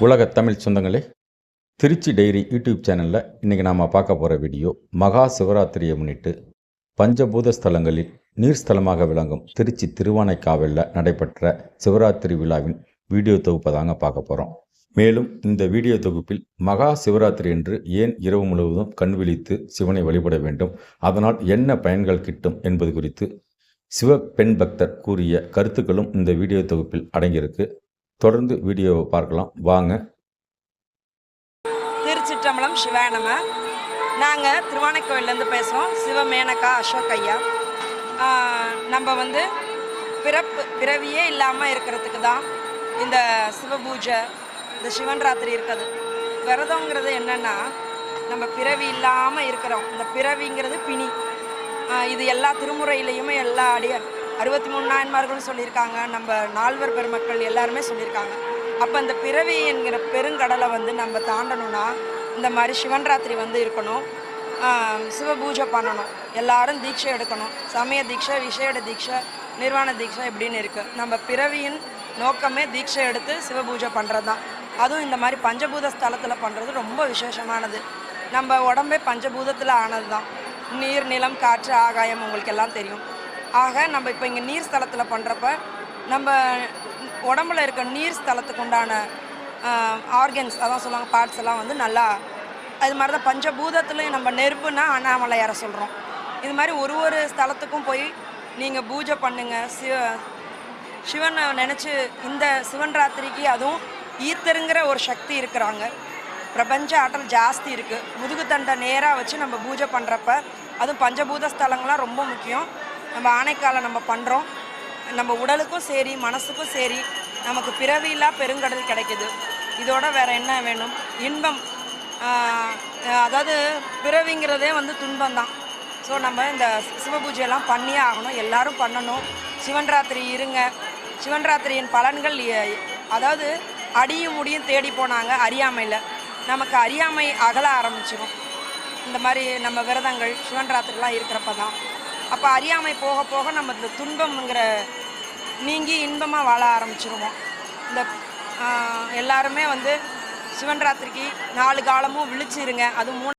உலக தமிழ் சொந்தங்களே Trichy diary YouTube சேனலில் இன்றைக்கி நாம் பார்க்க போகிற வீடியோ மகா சிவராத்திரியை முன்னிட்டு பஞ்சபூத ஸ்தலங்களில் நீர்ஸ்தலமாக விளங்கும் திருச்சி திருவானைக்காவலில் நடைபெற்ற சிவராத்திரி விழாவின் வீடியோ தொகுப்பை தாங்க பார்க்க போகிறோம் மேலும் இந்த வீடியோ தொகுப்பில் மகா சிவராத்திரி என்று ஏன் இரவு முழுவதும் கண் விழித்து சிவனை வழிபட வேண்டும்? அதனால் என்ன பயன்கள் கிட்டும் என்பது குறித்து சிவ பெண் பக்தர் கூறிய கருத்துக்களும் இந்த வீடியோ தொகுப்பில் அடங்கியிருக்கு. தொடர்ந்து வீடியோவை பார்க்கலாம். வாங்க. திருச்சிற்றம்பலம் சிவாய நம. நாங்கள் திருவானைக்கோயிலேருந்து பேசுகிறோம் சிவமேனகா அசோக் ஐயா. நம்ம வந்து பிறப்பு பிறவியே இல்லாமல் இருக்கிறதுக்கு தான் இந்த சிவபூஜை இந்த சிவன் ராத்திரி இருக்குது. விரதங்கிறது என்னென்னா நம்ம பிறவி இல்லாமல் இருக்கிறோம். இந்த பிறவிங்கிறது பிணி. இது எல்லா திருமுறையிலையுமே எல்லா அடிய அறுபத்தி மூணு நாயன்மார்களும் சொல்லியிருக்காங்க. நம்ம நால்வர் பெருமக்கள் எல்லாருமே சொல்லியிருக்காங்க. அப்போ இந்த பிறவி என்கிற பெருங்கடலை வந்து நம்ம தாண்டணும்னா இந்த மாதிரி சிவன் ராத்திரி வந்து இருக்கணும். சிவ சிவபூஜை பண்ணணும். எல்லாரும் தீட்சை எடுக்கணும். சமய தீட்சை விஷேட தீட்சை நிர்வாண தீட்சை இப்படின்னு இருக்குது நம்ம பிறவியின் நோக்கமே தீட்சை எடுத்து சிவபூஜை பண்ணுறது தான் அதுவும் இந்த மாதிரி பஞ்சபூத ஸ்தலத்தில் பண்ணுறது ரொம்ப விசேஷமானது. நம்ம உடம்பே பஞ்சபூதத்தில் ஆனது தான் நீர் நிலம் காற்று ஆகாயம் உங்களுக்கு எல்லாம் தெரியும். ஆக நம்ம இப்போ இங்கே நீர் ஸ்தலத்தில் பண்ணுறப்ப நம்ம உடம்புல இருக்க நீர் ஸ்தலத்துக்கு உண்டான ஆர்கன்ஸ் அதான் சொல்லுவாங்க பார்ட்ஸ் எல்லாம் வந்து நல்லா அது மாதிரி தான் பஞ்சபூதத்துலேயும் நம்ம நெருப்புனா அண்ணாமலையார சொல்கிறோம் இது மாதிரி ஒரு ஒரு ஸ்தலத்துக்கும் போய் நீங்கள் பூஜை பண்ணுங்கள் சிவ சிவனை நினச்சி இந்த சிவன் ராத்திரிக்கு அதுவும் ஈர்த்தருங்கிற ஒரு சக்தி இருக்கிறாங்க. பிரபஞ்ச ஆற்றல் ஜாஸ்தி இருக்குது முதுகுத்தண்டை நேராக வச்சு நம்ம பூஜை பண்ணுறப்ப அதுவும் பஞ்சபூத ஸ்தலங்கள்லாம் ரொம்ப முக்கியம். நம்ம ஆனைக்காலை நம்ம பண்ணுறோம் நம்ம உடலுக்கும் சரி மனசுக்கும் சரி நமக்கு பிறவியில்லா பெருங்கடல் கிடைக்குது. இதோட வேற என்ன வேணும்? இன்பம். அதாவது பிறவிங்கிறதே வந்து துன்பம் தான் ஸோ நம்ம இந்த சிவபூஜையெல்லாம் பண்ணியே ஆகணும். எல்லாரும் பண்ணணும். சிவன் ராத்திரி இருங்க. சிவன் ராத்திரியின் பலன்கள் அதாவது அடியும் முடியும் தேடி போனாங்க. அறியாமையில் நமக்கு அறியாமை அகல ஆரம்பிச்சிடும் இந்த மாதிரி நம்ம விரதங்கள் சிவன்ராத்திரிலாம் இருக்கிறப்ப தான் அப்போ அறியாமை போக போக நம்ம இந்த துன்பம்ங்கிற நீங்கி இன்பமாக வாழ ஆரம்பிச்சிருவோம். இந்த எல்லாருமே வந்து சிவன் ராத்திரிக்கு நாலு காலமும் விழிச்சிருங்க. அது மூணு